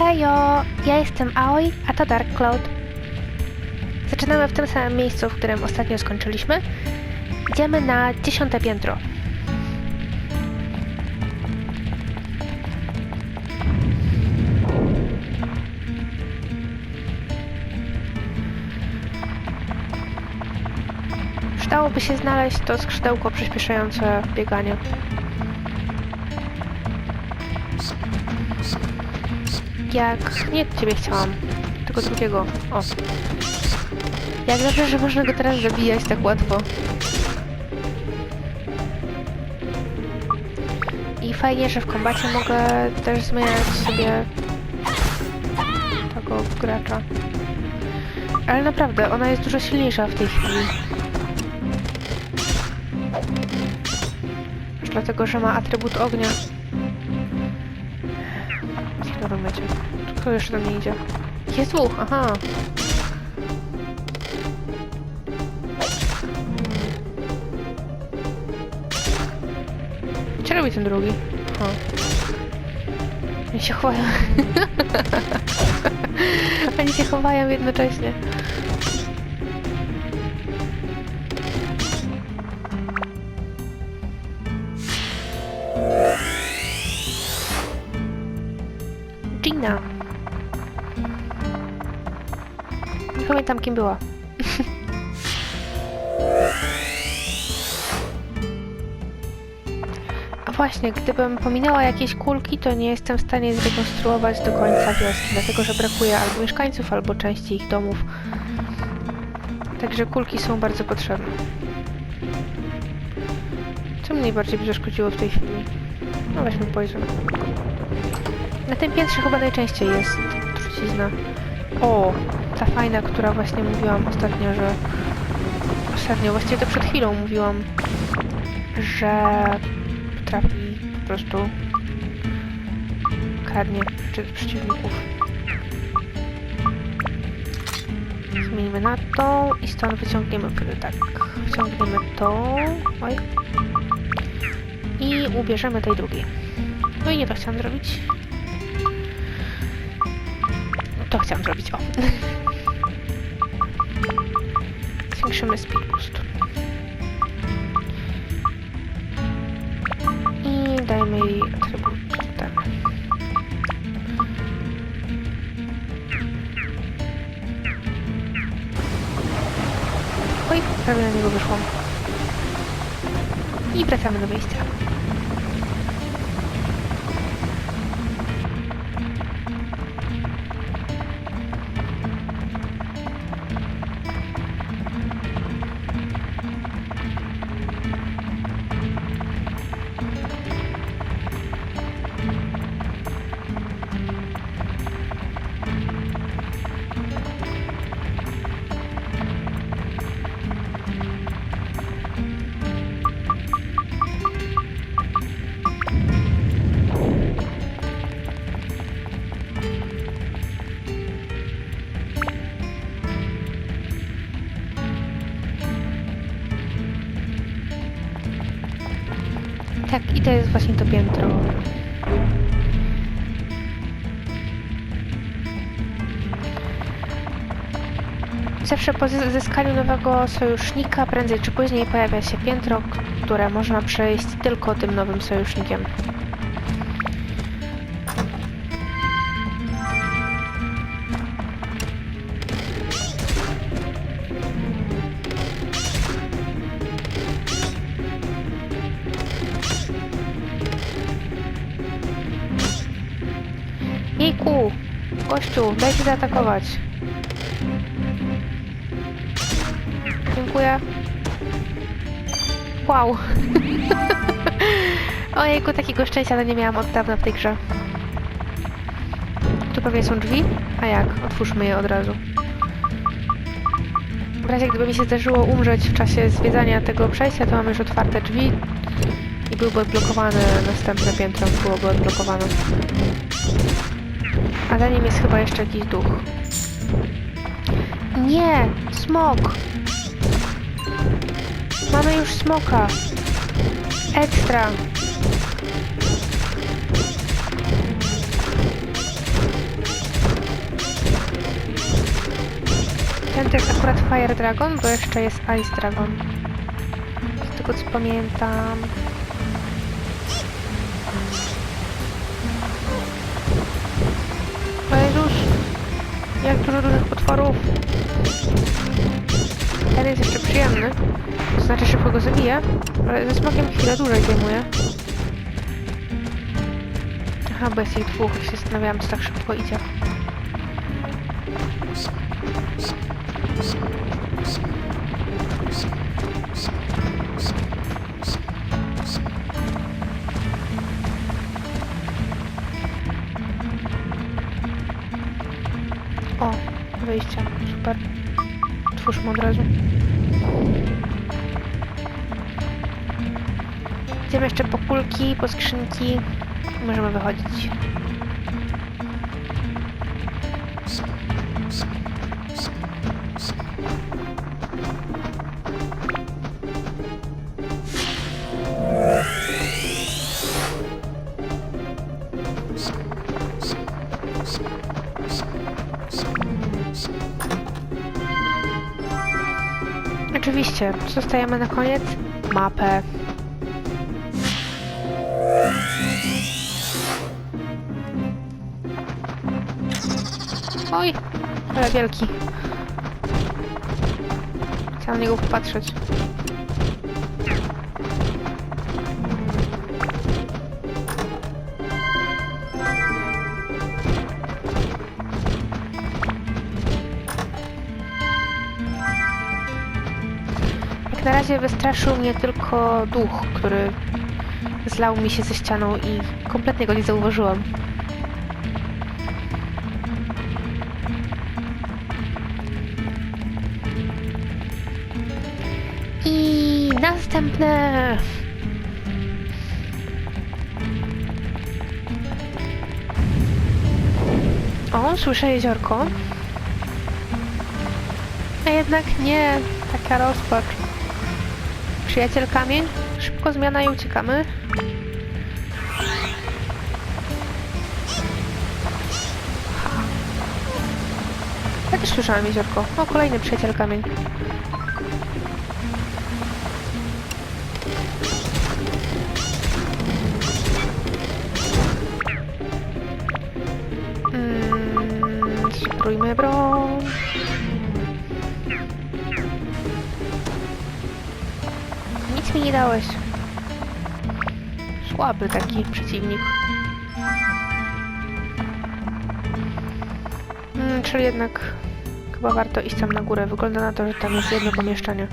Hejo, ja jestem Aoi, a to Dark Cloud. Zaczynamy w tym samym miejscu, w którym ostatnio skończyliśmy. Idziemy na dziesiąte piętro. Przydałoby się znaleźć to skrzydełko przyspieszające bieganie. Jak... Nie ciebie chciałam, tylko drugiego. O. Jak dobrze, że można go teraz zabijać tak łatwo. I fajnie, że w kombacie mogę też zmieniać sobie tego gracza. Ale naprawdę, ona jest dużo silniejsza w tej chwili. Dlatego, że ma atrybut ognia. Cię. Kto jeszcze do mnie idzie? Dwóch, aha. Co robi ten drugi? O. Oni się chowają. Oni się chowają jednocześnie. Pamiętam kim była. A właśnie, gdybym pominęła jakieś kulki, to nie jestem w stanie zrekonstruować do końca wioski, dlatego że brakuje albo mieszkańców, albo części ich domów. Także kulki są bardzo potrzebne. Co mnie najbardziej przeszkodziło w tej chwili? No weźmy poison. Na tym piętrze chyba najczęściej jest trucizna. O, ta fajna, która właśnie mówiłam ostatnio, że... Ostatnio, właściwie to przed chwilą mówiłam, że potrafi po prostu kradnie z przeciwników. Zmienimy na tą i stąd wyciągniemy tak. Wyciągniemy tą. Oj. I ubierzemy tej drugiej. No i nie to chciałam zrobić. To chciałam zrobić, o. Zwiększymy speed boost. I dajmy jej atrybut ten. Oj, prawie na niego wyszłam. I wracamy do miejsca. I to jest właśnie to piętro. Zawsze po zy- zyskaniu nowego sojusznika, prędzej czy później pojawia się piętro, które można przejść tylko tym nowym sojusznikiem. Zaatakować. Dziękuję. Wow. Ojejku, takiego szczęścia to nie miałam od dawna w tej grze. Tu pewnie są drzwi? A jak? Otwórzmy je od razu. W razie gdyby mi się zdarzyło umrzeć w czasie zwiedzania tego przejścia, to mamy już otwarte drzwi i byłby odblokowany następne piętro, byłoby odblokowane. A za nim jest chyba jeszcze jakiś duch. Nie! Smok! Mamy już smoka! Ekstra! Ten to jest akurat Fire Dragon, bo jeszcze jest Ice Dragon. Z tego co pamiętam... Jak dużo dużych potworów! Ten jest jeszcze przyjemny. To znaczy szybko go zabije, ale ze smokiem chwilę dłużej zajmuje. Aha, bo jest ich dwóch i się zastanawiałam, co tak szybko idzie. O, wyjście. Super. Otwórzmy od razu. Idziemy jeszcze po kulki, po skrzynki. Możemy wychodzić. Oczywiście, zostajemy na koniec mapę. Oj, ale wielki. Chciałam na niego popatrzeć. Na razie wystraszył mnie tylko duch, który zlał mi się ze ścianą i kompletnie go nie zauważyłam. I następne. O, słyszę jeziorko. A jednak nie, taka rozpacz. Przyjaciel kamień, szybko zmiana i uciekamy. Ja też słyszałam jeziorko. O, kolejny przyjaciel kamień. Mm, Sprójmy broń. Dałeś. Słaby taki przeciwnik. Mm, czyli jednak chyba warto iść tam na górę. Wygląda na to, że tam jest jedno pomieszczenie.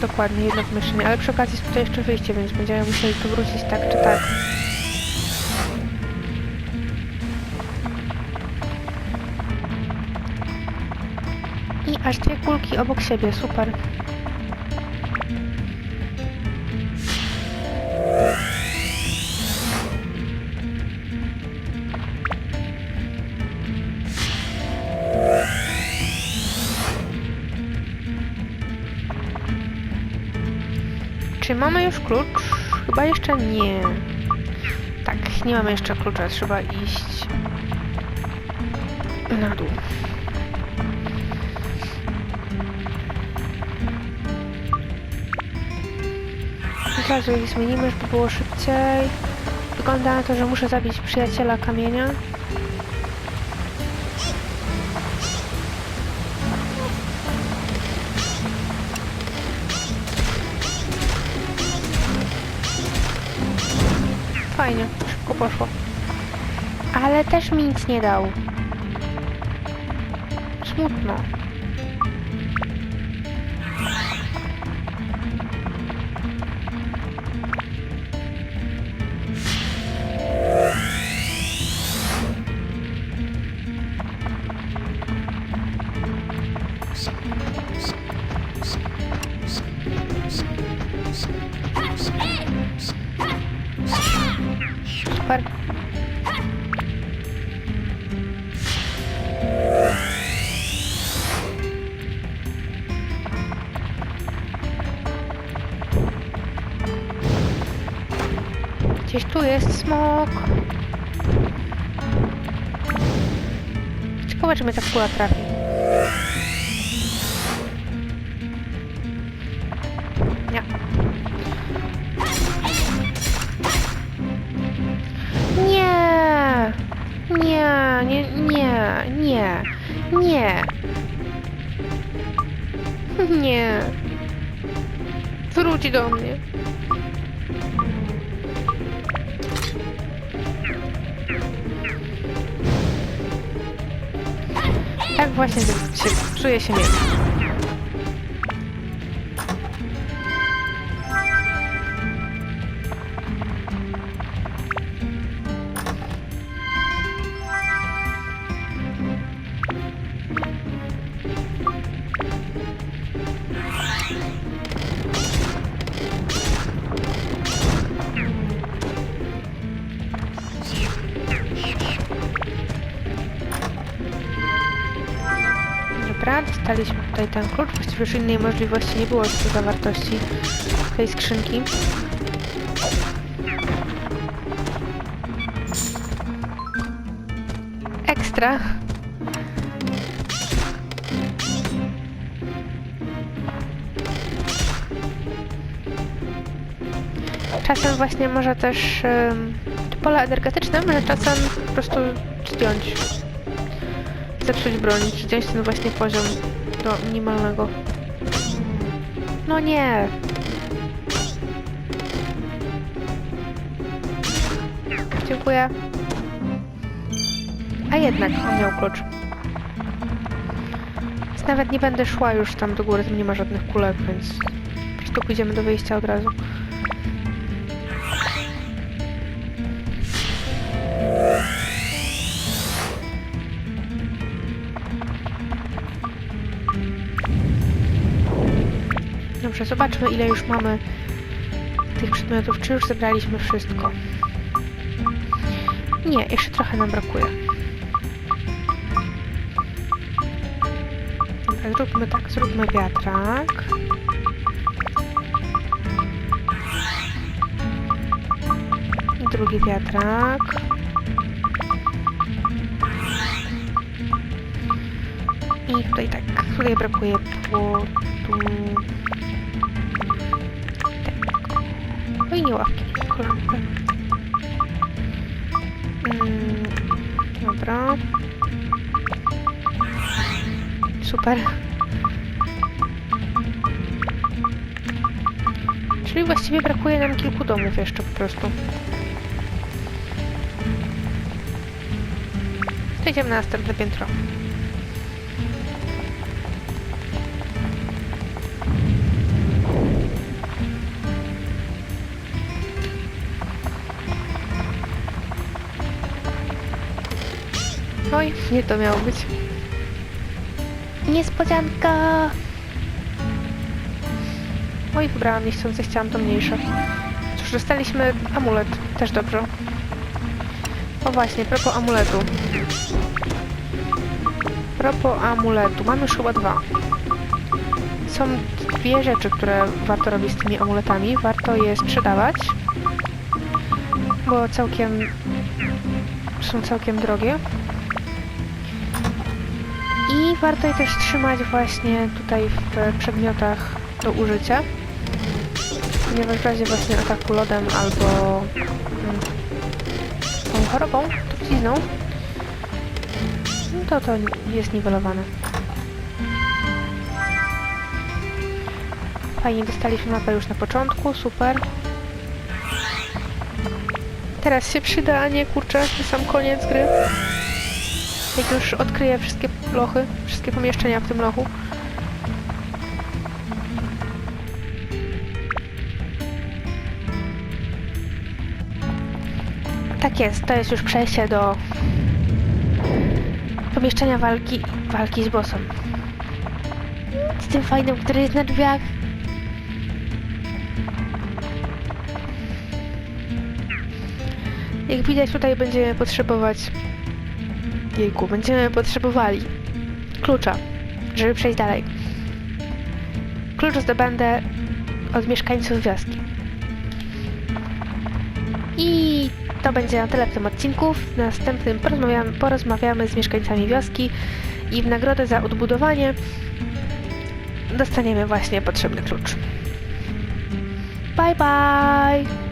Dokładnie, jedno pomieszczenie. Ale przy okazji jest tutaj jeszcze wyjście, więc będziemy musieli tu wrócić tak czy tak. I aż dwie kulki obok siebie, super. Mamy już klucz? Chyba jeszcze nie. Tak, nie mamy jeszcze klucza, trzeba iść na dół. Od razu ich zmienimy, żeby było szybciej. Wygląda na to, że muszę zabić przyjaciela kamienia. Fajnie, szybko poszło. Ale też mi nic nie dał. Smutno. Gdzieś tu jest smok. Ciekawe, czy mnie ta kula trafi. Nie. Nie! Nie, nie, nie, nie, nie. Nie. Wróci do mnie. Tak właśnie się, czuję się mieć. Dostaliśmy tutaj ten klucz. Właściwie już innej możliwości nie było co zawartości tej skrzynki. Ekstra. Czasem właśnie może też ym, pole energetyczne może czasem po prostu zdjąć zepsuć broń, zdjąć ten właśnie poziom do minimalnego. No nie! Dziękuję. A jednak on miał klucz. Więc nawet nie będę szła już tam do góry, tam nie ma żadnych kulek, więc po prostu pójdziemy do wyjścia od razu. Dobrze, zobaczmy ile już mamy tych przedmiotów. Czy już zebraliśmy wszystko? Nie, jeszcze trochę nam brakuje. Zróbmy tak, zróbmy wiatrak. Drugi wiatrak. I tutaj tak, tutaj brakuje płotu. No i nie ławki kolanka. Mm, dobra. Super. Czyli właściwie brakuje nam kilku domów jeszcze po prostu. To idziemy na następne piętro. Oj, nie to miało być. Niespodzianka! Oj, wybrałam niechcący, chciałam to mniejsze. Cóż, dostaliśmy amulet. Też dobrze. O właśnie, propos amuletu. Propos amuletu. Mamy już chyba dwa. Są dwie rzeczy, które warto robić z tymi amuletami. Warto je sprzedawać, bo całkiem są całkiem drogie. I warto je też trzymać właśnie tutaj w przedmiotach do użycia. Ponieważ w razie właśnie ataku lodem albo mm, tą chorobą, trucizną, no to to jest niwelowane. Fajnie, dostaliśmy mapę już na początku, super. Teraz się przyda, a nie kurczę, sam koniec gry. Jak już odkryję wszystkie lochy, wszystkie pomieszczenia w tym lochu. Tak jest, to jest już przejście do pomieszczenia walki, walki z bossem. Z tym fajnym, który jest na drzwiach. Jak widać tutaj będziemy potrzebować Jejku, będziemy potrzebowali klucza, żeby przejść dalej. Klucz zdobędę od mieszkańców wioski. I to będzie na tyle w tym odcinku. W następnym porozmawiamy, porozmawiamy z mieszkańcami wioski i w nagrodę za odbudowanie dostaniemy właśnie potrzebny klucz. Bye bye!